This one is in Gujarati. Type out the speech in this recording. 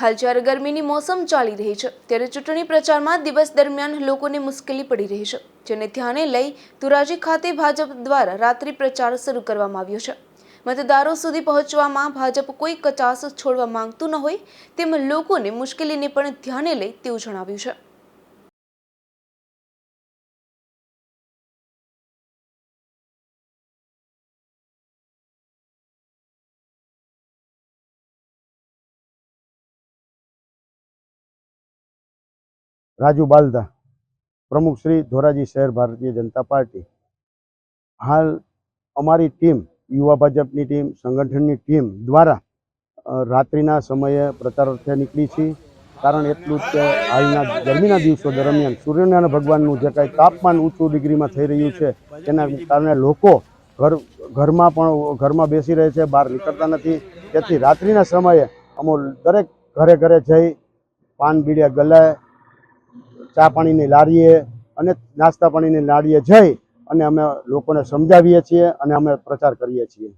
હાલ જ્યારે ગરમીની મોસમ ચાલી રહી છે, ત્યારે ચૂંટણી પ્રચારમાં દિવસ દરમિયાન લોકોને મુશ્કેલી પડી રહી છે, જેને ધ્યાને લઈ ધોરાજી ખાતે ભાજપ દ્વારા રાત્રિ પ્રચાર શરૂ કરવામાં આવ્યો છે. મતદારો સુધી પહોંચવામાં ભાજપ કોઈ કચાસ છોડવા માંગતું ન હોય, તેમ લોકોને મુશ્કેલીને પણ ધ્યાને લઈ તેવું જણાવ્યું છે. રાજુ બાલદા, પ્રમુખ શ્રી ધોરાજી શહેર ભારતીય જનતા પાર્ટી. હાલ અમારી ટીમ, યુવા ભાજપની ટીમ, સંગઠનની ટીમ દ્વારા રાત્રિના સમયે પ્રચાર નીકળી છીએ કારણ એટલું જ કે હાલના ગરમીના દિવસો દરમિયાન સૂર્યનારાયણ ભગવાનનું જે કાંઈ તાપમાન ઊંચું ડિગ્રીમાં થઈ રહ્યું છે, તેના કારણે લોકો ઘર, ઘરમાં પણ, ઘરમાં બેસી રહે છે, બહાર નીકળતા નથી. તેથી રાત્રિના સમયે અમો દરેક ઘરે ઘરે જઈ પાન બીડિયા ગલાય ચા પાણીની લારીએ અને નાસ્તા પાણીની લારીએ જઈ અને અમે લોકોને સમજાવીએ છીએ અને અમે પ્રચાર કરીએ છીએ.